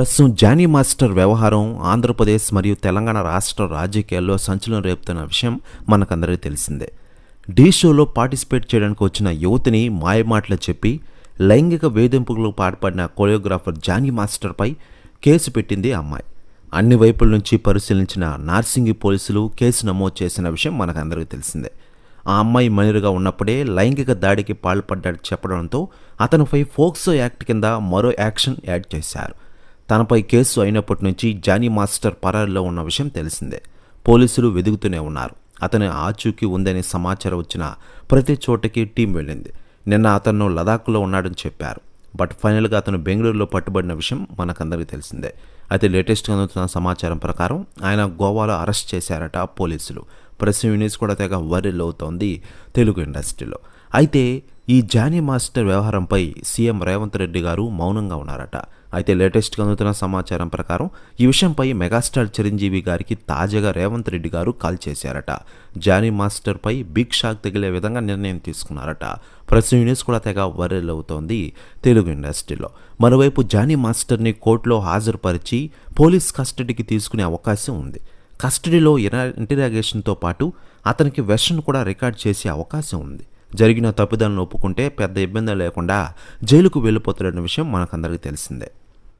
ప్రస్తుతం Johnny master వ్యవహారం ఆంధ్రప్రదేశ్ మరియు తెలంగాణ రాష్ట్ర రాజకీయాల్లో సంచలనం రేపుతున్న విషయం మనకందరికీ తెలిసిందే. ఢీ షోలో పార్టిసిపేట్ చేయడానికి వచ్చిన యువతిని మాయమాటలు చెప్పి లైంగిక వేధింపులకు పాల్పడిన కొరియోగ్రాఫర్ జానీ మాస్టర్పై కేసు పెట్టింది ఆ అమ్మాయి. అన్ని వైపుల నుంచి పరిశీలించిన నార్సింగి పోలీసులు కేసు నమోదు చేసిన విషయం మనకందరికీ తెలిసిందే. ఆ అమ్మాయి మనిరుగా ఉన్నప్పుడే లైంగిక దాడికి పాల్పడ్డాడు చెప్పడంతో అతనిపై ఫోక్సో యాక్ట్ కింద మరో యాక్షన్ యాడ్ చేశారు. తనపై కేసు అయినప్పటి నుంచి జానీ మాస్టర్ పరారిలో ఉన్న విషయం తెలిసిందే. పోలీసులు వెదుగుతూనే ఉన్నారు. అతని ఆచూకీ ఉందని సమాచారం వచ్చిన ప్రతి చోటకి టీం వెళ్ళింది. నిన్న అతను లదాఖ్లో ఉన్నాడని చెప్పారు. బట్ ఫైనల్గా అతను బెంగళూరులో పట్టుబడిన విషయం మనకందరికీ తెలిసిందే. అయితే లేటెస్ట్గా అందుతున్న సమాచారం ప్రకారం ఆయన గోవాలో అరెస్ట్ చేశారట పోలీసులు. ప్రెస్ యూనిట్స్ కూడా తెగ వైరల్ అవుతోంది తెలుగు ఇండస్ట్రీలో. అయితే ఈ జానీ మాస్టర్ వ్యవహారంపై సీఎం రేవంత్ రెడ్డి గారు మౌనంగా ఉన్నారట. అయితే లేటెస్ట్గా అందుతున్న సమాచారం ప్రకారం ఈ విషయంపై మెగాస్టార్ చిరంజీవి గారికి తాజాగా రేవంత్ రెడ్డి గారు కాల్ చేశారట. జానీ మాస్టర్పై బిగ్ షాక్ తగిలే విధంగా నిర్ణయం తీసుకున్నారట. ప్రెస్ న్యూస్ కూడా తెగ వైరల్ అవుతోంది తెలుగు ఇండస్ట్రీలో. మరోవైపు జానీ మాస్టర్ని కోర్టులో హాజరుపరిచి పోలీస్ కస్టడీకి తీసుకునే అవకాశం ఉంది. కస్టడీలో ఇరా- ఇంటరాగేషన్తో పాటు అతనికి వెర్షన్ కూడా రికార్డ్ చేసే అవకాశం ఉంది. జరిగిన తప్పిదాలను ఒప్పుకుంటే పెద్ద ఇబ్బంది లేకుండా జైలుకు వెళ్ళిపోతాడన్న విషయం మనకందరికీ తెలిసిందే.